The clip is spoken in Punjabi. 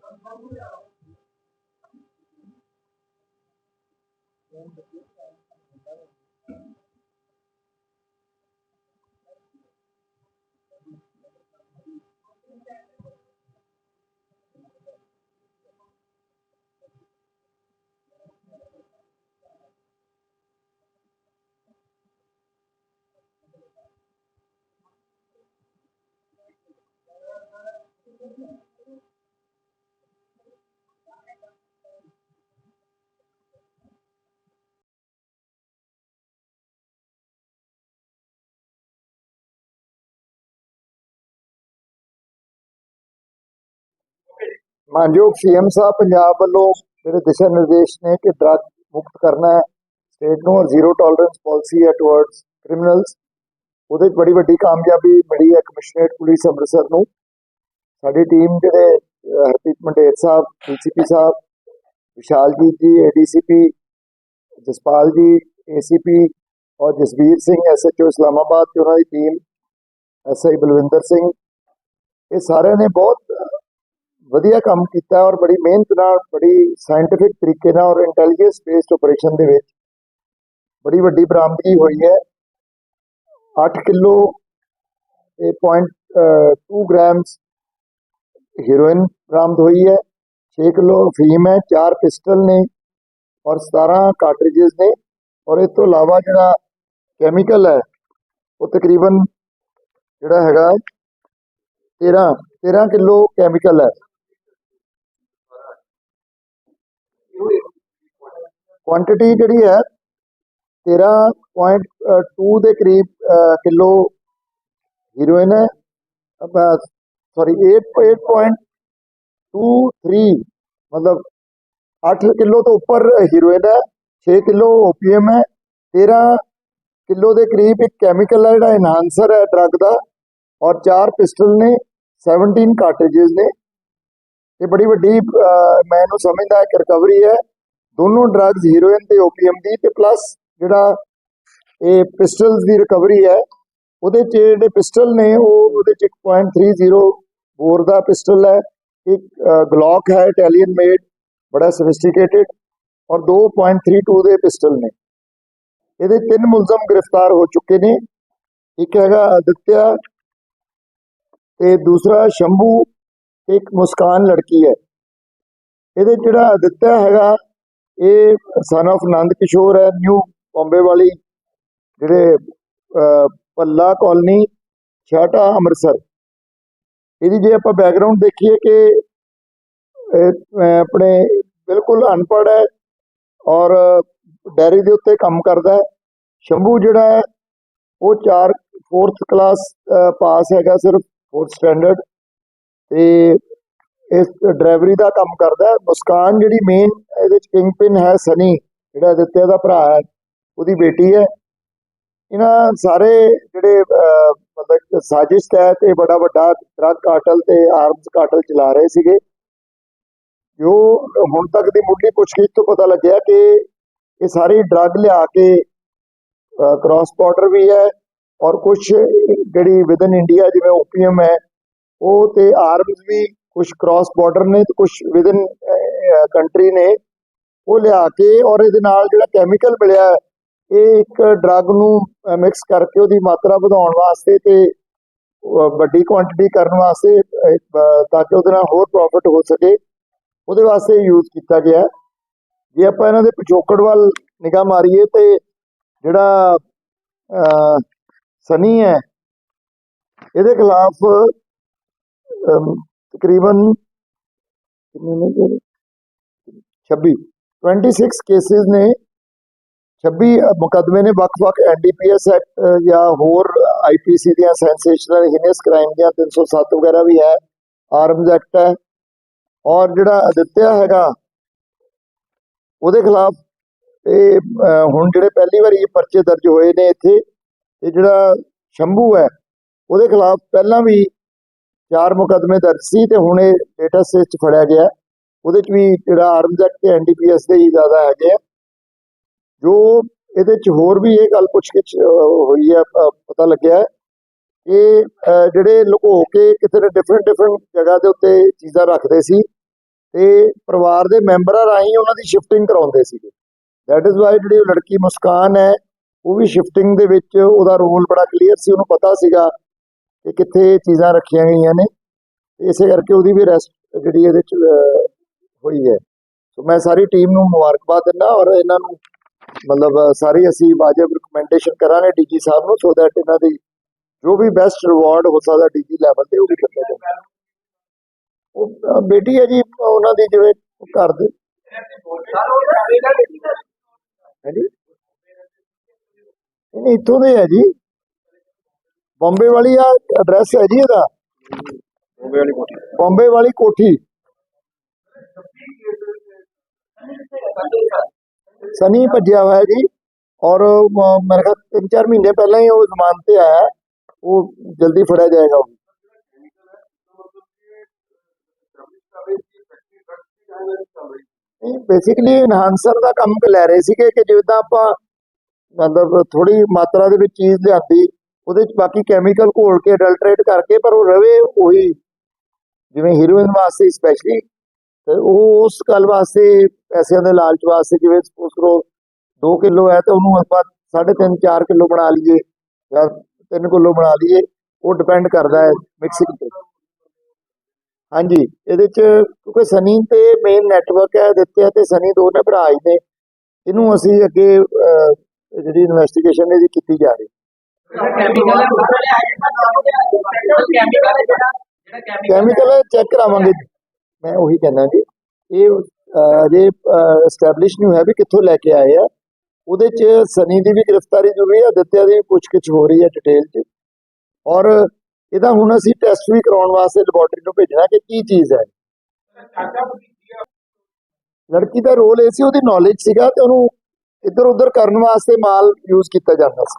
Thank you. ਮਾਨਯੋਗ ਸੀਐਮ ਸਾਹਿਬ, ਪੰਜਾਬ ਵੱਲੋਂ ਜਿਹੜੇ ਦਿਸ਼ਾ ਨਿਰਦੇਸ਼ ਨੇ ਕਿ ਡਰੱਗ ਮੁਕਤ ਕਰਨਾ ਹੈ। ਸਟੇਟ ਨੂੰ ਔਰ ਜ਼ੀਰੋ ਟੋਲਰੈਂਸ ਪਾਲਿਸੀ ਹੈ ਟੁਵਰਡਸ ਕ੍ਰਿਮੀਨਲਸ ਉਹਦੇ 'ਚ ਬੜੀ ਵੱਡੀ ਕਾਮਯਾਬੀ ਮਿਲੀ ਹੈ ਕਮਿਸ਼ਨਰੇਟ ਪੁਲਿਸ ਅੰਮ੍ਰਿਤਸਰ ਨੂੰ। ਸਾਡੀ ਟੀਮ ਜਿਹੜੇ ਹਰਪ੍ਰੀਤ ਮੰਡੇਰ ਸਾਹਿਬ ਡੀਸੀਪੀ ਸਾਹਿਬ, ਵਿਸ਼ਾਲਜੀਤ ਜੀ ਏਡੀਸੀਪੀ ਜਸਪਾਲ ਜੀ ਏਸੀਪੀ ਔਰ ਜਸਵੀਰ ਸਿੰਘ ਐਸਐਚਓ ਇਸਲਾਮਾਬਾਦ ਤੇ ਉਹਨਾਂ ਦੀ ਟੀਮ ਐਸਆਈ ਬਲਵਿੰਦਰ ਸਿੰਘ। ਇਹ ਸਾਰਿਆਂ ਨੇ ਬਹੁਤ ਵਧੀਆ ਕੰਮ ਕੀਤਾ ਔਰ ਬੜੀ ਮਿਹਨਤ ਨਾਲ ਬੜੀ ਸਾਇੰਟਿਫਿਕ ਤਰੀਕੇ ਨਾਲ ਔਰ ਇੰਟੈਲੀਜੈਂਸ ਬੇਸਡ ਆਪਰੇਸ਼ਨ ਦੇ ਵਿੱਚ ਬੜੀ ਵੱਡੀ ਬਰਾਮਦਗੀ ਹੋਈ ਹੈ 8 ਕਿਲੋ ਤੇ 0.2 ਗ੍ਰਾਮਸ ਹੀਰੋਇਨ ਬਰਾਮਦ ਹੋਈ ਹੈ 6 ਕਿਲੋ ਫੀਮ ਹੈ 4 ਪਿਸਟਲ ਨੇ ਔਰ 17 ਕਾਰਟ੍ਰਿਜਸ ਨੇ ਔਰ ਇਸ ਤੋਂ ਇਲਾਵਾ ਜਿਹੜਾ ਕੈਮੀਕਲ ਹੈ ਉਹ ਤਕਰੀਬਨ ਜਿਹੜਾ ਹੈਗਾ 13 13 ਕਿਲੋ ਕੈਮੀਕਲ ਹੈ ਕੁਆਂਟੀਟੀ ਜਿਹੜੀ ਹੈ 13.2 ਦੇ ਕਰੀਬ ਕਿਲੋ ਹੀਰੋਇਨ ਹੈ। ਸੌਰੀ 8.23 ਮਤਲਬ 8 ਕਿਲੋ ਤੋਂ ਉੱਪਰ ਹੀਰੋਇਨ ਹੈ 6 ਕਿਲੋ ਓਪੀਐਮ ਹੈ। 13 ਕਿਲੋ ਦੇ ਕਰੀਬ ਇੱਕ ਕੈਮੀਕਲ ਹੈ, ਜਿਹੜਾ ਐਨਹਾਂਸਰ ਹੈ ਡਰੱਗ ਦਾ। ਔਰ ਚਾਰ ਪਿਸਟਲ ਨੇ 17 ਕਾਰਟ੍ਰਿਜਸ ਨੇ। ਇਹ ਬੜੀ ਵੱਡੀ ਮੈਂ ਇਹਨੂੰ ਸਮਝਦਾ ਇੱਕ ਰਿਕਵਰੀ ਹੈ। ਦੋਨੋਂ ਡਰੱਗਸ ਹੀਰੋਇਨ ਤੇ ਓਪੀਐਮ ਦੀ ਤੇ ਪਲੱਸ ਜਿਹੜਾ ਇਹ ਪਿਸਟਲਸ ਦੀ ਰਿਕਵਰੀ ਹੈ, ਉਹਦੇ ਚ ਜਿਹੜੇ ਪਿਸਟਲ ਨੇ, ਉਹ ਉਹਦੇ ਚ 1.30 ਬੋਰ ਦਾ ਪਿਸਟਲ ਹੈ, ਇੱਕ ਗਲੌਕ ਹੈ ਇਟਾਲੀਅਨ ਮੇਡ ਬੜਾ ਸੋਫਿਸਟੀਕੇਟਿਡ ਔਰ 2.32 ਦੇ ਪਿਸਟਲ ਨੇ। ਇਹਦੇ ਤਿੰਨ ਮੁਲਜ਼ਮ ਗ੍ਰਿਫਤਾਰ ਹੋ ਚੁੱਕੇ ਨੇ, ਇੱਕ ਹੈਗਾ ਅਦਿੱਤਿਆ ਤੇ ਦੂਸਰਾ ਸ਼ੰਭੂ ਇੱਕ ਮੁਸਕਾਨ ਲੜਕੀ ਹੈ। ਇਹਦੇ ਜਿਹੜਾ ਅਦਿੱਤਿਆ ਹੈਗਾ ਇਹ ਸਨ of ਆਨੰਦ ਕਿਸ਼ੋਰ ਹੈ ਨਿਊ ਬੰਬੇ ਵਾਲੀ ਜਿਹੜੇ ਅਹ, ਪੱਲਾ ਕਾਲਨੀ ਛਾਟਾ ਅੰਮ੍ਰਿਤਸਰ। ਇਹਦੀ ਜੇ ਆਪਾਂ ਬੈਕਗ੍ਰਾਉਂਡ ਦੇਖੀਏ ਕਿ ਆਪਣੇ ਬਿਲਕੁਲ ਅਨਪੜ੍ਹ ਹੈ ਔਰ ਡੈਰੀ ਦੇ ਉੱਤੇ ਕੰਮ ਕਰਦਾ ਹੈ। ਸ਼ੰਭੂ ਜਿਹੜਾ ਹੈ ਉਹ 4 4th ਕਲਾਸ ਪਾਸ ਹੈਗਾ ਸਿਰਫ 4th ਸਟੈਂਡਰਡ ਤੇ ਇਸ ਡਰਾਈਵਰੀ ਦਾ ਕੰਮ ਕਰਦਾ ਮੁਸਕਾਨ ਜਿਹੜੀ ਮੇਨ ਇਹਦੇ ਚ ਕਿੰਗ ਪਿਨ ਹੈ ਸਨੀ, ਜਿਹੜਾ ਦਿੱਤੇ ਦਾ ਭਰਾ ਹੈ, ਉਹਦੀ ਬੇਟੀ ਹੈ। ਇਹਨਾਂ ਸਾਰੇ ਜਿਹੜੇ ਮਤਲਬ ਸਾਜ਼ਿਸ਼ ਤਹਿਤ ਇਹ ਬੜਾ ਵੱਡਾ ਡਰੱਗ ਕਾਰਟਲ ਤੇ ਆਰਮਸ ਕਾਰਟਲ ਚਲਾ ਰਹੇ ਸੀਗੇ। ਜੋ ਹੁਣ ਤੱਕ ਦੀ ਮੁੱਢਲੀ ਪੁੱਛਗਿੱਛ ਤੋਂ ਪਤਾ ਲੱਗਿਆ ਕਿ ਇਹ ਸਾਰੀ ਡਰੱਗ ਲਿਆ ਕੇ ਕ੍ਰਾਸ ਬਾਰਡਰ ਵੀ ਹੈ ਔਰ ਕੁਝ ਜਿਹੜੀ ਵਿਦਨ ਇੰਡੀਆ ਜਿਵੇਂ ਓਪੀਐਮ ਹੈ, ਉਹ ਤੇ ਆਰਮਸ ਵੀ ਕੁਝ ਕ੍ਰਾਸ ਬਾਰਡਰ ਨੇ ਤੇ ਕੁਝ ਵਿਦਨ ਕੰਟਰੀ ਨੇ, ਉਹ ਲਿਆ ਕੇ ਔਰ ਇਹਦੇ ਨਾਲ ਜਿਹੜਾ ਕੈਮੀਕਲ ਮਿਲਿਆ, ਇਹ ਇੱਕ ਡਰੱਗ ਨੂੰ ਮਿਕਸ ਕਰਕੇ ਉਹਦੀ ਮਾਤਰਾ ਵਧਾਉਣ ਵਾਸਤੇ ਤੇ ਵੱਡੀ ਕੁਆਂਟੀਟੀ ਕਰਨ ਵਾਸਤੇ ਤਾਂ ਕਿ ਉਹਦੇ ਨਾਲ ਹੋਰ ਪ੍ਰੋਫਿਟ ਹੋ ਸਕੇ, ਉਹਦੇ ਵਾਸਤੇ ਯੂਜ਼ ਕੀਤਾ ਗਿਆ। ਜੇ ਆਪਾਂ ਇਹਨਾਂ ਦੇ ਪਿਛੋਕੜ ਵੱਲ ਨਿਗਾਹ ਮਾਰੀਏ ਤੇ ਜਿਹੜਾ ਸਨੀ ਹੈ, ਇਹਦੇ ਖਿਲਾਫ ਤਕਰੀਬਨ ਕਿੰਨੇ ਨੇ ਜੀ? 26 26 ਕੇਸਿਸ ਨੇ। 26 ਮੁਕਦਮੇ ਨੇ ਵੱਖ-ਵੱਖ ਐਨਡੀਪੀਐਸ ਐਕਟ ਜਾਂ ਹੋਰ ਆਈਪੀਸੀ ਦੀਆਂ ਸੈਂਸੇਸ਼ਨਲ ਹੀਨੀਅਸ ਕ੍ਰਾਈਮ ਦੀਆਂ 307 ਵਗੈਰਾ ਵੀ ਹੈ। ਆਰਮਸ ਐਕਟ ਹੈ। ਔਰ ਜਿਹੜਾ ਅਦਿੱਤਿਆ ਹੈਗਾ, ਉਹਦੇ ਖਿਲਾਫ ਇਹ ਹੁਣ ਜਿਹੜੇ ਪਹਿਲੀ ਵਾਰੀ ਇਹ ਪਰਚੇ ਦਰਜ ਹੋਏ ਨੇ ਇੱਥੇ, ਤੇ ਜਿਹੜਾ ਸ਼ੰਭੂ ਹੈ, ਉਹਦੇ ਖਿਲਾਫ ਪਹਿਲਾਂ ਵੀ ਚਾਰ ਮੁਕਦਮੇ ਦਰਜ ਸੀ ਤੇ ਹੁਣ ਇਹ ਡੇਟਾ ਸੇਸ 'ਚ ਫੜਿਆ ਗਿਆ ਉਹਦੇ ਚ ਵੀ ਜਿਹੜਾ ਆਰਮਸ ਐਕਟ ਤੇ ਐਨਡੀਪੀਐਸ ਦੇ ਹੀ ਜ਼ਿਆਦਾ ਹੈਗੇ ਆ। ਜੋ ਇਹਦੇ ਚ ਹੋਰ ਵੀ ਇਹ ਗੱਲ ਪੁੱਛ ਗਿੱਛ ਹੋਈ ਹੈ ਪਤਾ ਲੱਗਿਆ ਕਿ ਅਹ, ਜਿਹੜੇ ਲੁਕੋ ਕੇ ਕਿਤੇ ਡਿਫਰੈਂਟ ਡਿਫਰੈਂਟ ਜਗ੍ਹਾ ਦੇ ਉੱਤੇ ਚੀਜ਼ਾਂ ਰੱਖਦੇ ਸੀ ਤੇ ਪਰਿਵਾਰ ਦੇ ਮੈਂਬਰਾਂ ਰਾਹੀਂ ਉਹਨਾਂ ਦੀ ਸ਼ਿਫਟਿੰਗ ਕਰਾਉਂਦੇ ਸੀਗੇ। ਦੈਟ ਇਜ਼ ਵਾਈ ਜਿਹੜੀ ਉਹ ਲੜਕੀ ਮੁਸਕਾਨ ਹੈ ਉਹ ਵੀ ਸ਼ਿਫਟਿੰਗ ਦੇ ਵਿੱਚ ਉਹਦਾ ਰੋਲ ਬੜਾ ਕਲੀਅਰ ਸੀ ਉਹਨੂੰ ਪਤਾ ਸੀਗਾ ਕਿ ਕਿੱਥੇ ਚੀਜ਼ਾਂ ਰੱਖੀਆਂ ਗਈਆਂ ਨੇ। ਇਸੇ ਕਰਕੇ ਉਹਦੀ ਵੀ ਰੈਸਟ ਜਿਹੜੀ ਇਹਦੇ ਚ ਹੋਈ ਹੈ। ਸੋ ਮੈਂ ਸਾਰੀ ਟੀਮ ਨੂੰ ਮੁਬਾਰਕਬਾਦ ਦਿੰਦਾ ਔਰ ਇਹਨਾਂ ਨੂੰ ਮਤਲਬ ਸਾਰੀ ਅਸੀਂ ਵਾਜਬ ਰਿਕਮੈਂਡੇਸ਼ਨ ਕਰਾਂਗੇ ਡੀਜੀ ਸਾਹਿਬ ਨੂੰ ਸੋ ਦੈਟ ਇਹਨਾਂ ਦੀ ਜੋ ਵੀ ਬੈਸਟ ਰਿਵਾਰਡ ਹੋ ਸਕਦਾ ਡੀਜੀ ਲੈਵਲ ਤੇ, ਉਹ ਵੀ ਦਿੱਤਾ ਜਾਵੇ। ਉਹ ਬੇਟੀ ਹੈ ਜੀ, ਉਹਨਾਂ ਦੀ ਜਿਵੇਂ ਘਰ ਦੇ ਹੈ ਨਹੀਂ, ਇੱਥੋਂ ਦੇ ਹੈ ਜੀ। ਬੰਬੇ ਵਾਲੀ ਆ ਐਡਰੈਸ ਹੈ ਜੀ ਇਹਦਾ? ਬੰਬੇ ਵਾਲੀ ਕੋਠੀ। ਸਨੀ ਭੱਜਿਆ ਹੋਇਆ ਜੀ। ਔਰ ਮੇਰੇ ਖਿਆਲ ਤਿੰਨ ਚਾਰ ਮਹੀਨੇ ਪਹਿਲਾਂ ਹੀ ਉਹ ਜ਼ਮਾਨਤ ਤੇ ਆਇਆ। ਉਹ ਜਲਦੀ ਫੜਿਆ ਜਾਏਗਾ ਉਹ। ਬੇਸਿਕਲੀ ਇਨਹਾਂਸਰ ਦਾ ਕੰਮ ਲੈ ਰਹੇ ਸੀਗੇ ਕਿ ਜਿੱਦਾਂ ਆਪਾਂ ਮਤਲਬ ਥੋੜੀ ਮਾਤਰਾ ਦੇ ਵਿੱਚ ਚੀਜ਼ ਲਿਆਂਦੀ। ਉਹਦੇ ਚ ਬਾਕੀ ਕੈਮੀਕਲ ਘੋਲ ਕੇ ਅਡਲਟਰੇਟ ਕਰਕੇ ਪਰ ਉਹ ਰਵੇ ਉਹੀ, ਜਿਵੇਂ ਹੀਰੋਇਨ ਵਾਸਤੇ ਸਪੈਸ਼ਲੀ ਤੇ ਉਹ ਉਸ ਗੱਲ ਵਾਸਤੇ, ਪੈਸਿਆਂ ਦੇ ਲਾਲਚ ਵਾਸਤੇ, ਜਿਵੇਂ ਸਪੋਜ਼ ਕਰੋ 2 ਕਿਲੋ ਹੈ ਤਾਂ ਉਹਨੂੰ ਆਪਾਂ 3.5 4 ਕਿਲੋ ਬਣਾ ਲਈਏ ਜਾਂ 3 ਕਿਲੋ ਬਣਾ ਲਈਏ, ਉਹ ਡਿਪੈਂਡ ਕਰਦਾ ਹੈ ਮਿਕਸਿੰਗ ਤੇ। ਹਾਂਜੀ, ਇਹਦੇ ਚ ਕਿਉਂਕਿ ਸਨੀ ਤੇ ਮੇਨ ਨੈਟਵਰਕ ਹੈ, ਦਿੱਤੇ ਤੇ ਸਨੀ ਦੋਨੇ ਭਰਾ ਹੀ ਨੇ। ਇਹਨੂੰ ਅਸੀਂ ਅੱਗੇ ਜਿਹੜੀ ਇਨਵੈਸਟੀਗੇਸ਼ਨ ਇਹਦੀ ਕੀਤੀ ਜਾ ਰਹੀ ਕੈਮੀਕਲ ਚੈੱਕ ਕਰਾਵਾਂਗੇ। ਮੈਂ ਉਹੀ ਕਹਿੰਦਾ ਜੀ। ਇਹ ਅਜੇ ਐਸਟੈਬਲਿਸ਼ ਨਹੀਂ ਹੋਇਆ ਵੀ ਕਿੱਥੋਂ ਲੈ ਕੇ ਆਏ ਆ। ਉਹਦੇ ਚ ਸਨੀ ਦੀ ਵੀ ਗ੍ਰਿਫਤਾਰੀ ਜ਼ਰੂਰੀ ਹੈ ਦਿੱਤਿਆ ਦੀ ਪੁੱਛਗਿੱਛ ਹੋ ਰਹੀ ਹੈ ਡਿਟੇਲ ਚ। ਔਰ ਇਹਦਾ ਹੁਣ ਅਸੀਂ ਟੈਸਟ ਵੀ ਕਰਾਉਣ ਵਾਸਤੇ ਲੈਬੋਰਟਰੀ ਨੂੰ ਭੇਜਣਾ ਕਿ ਕੀ ਚੀਜ਼ ਹੈ। ਲੜਕੀ ਦਾ ਰੋਲ ਇਹ ਸੀ, ਉਹਦੀ ਨੌਲੇਜ ਸੀਗਾ ਤੇ ਉਹਨੂੰ ਇੱਧਰ ਉੱਧਰ ਕਰਨ ਵਾਸਤੇ ਮਾਲ ਯੂਜ਼ ਕੀਤਾ ਜਾਂਦਾ ਸੀ।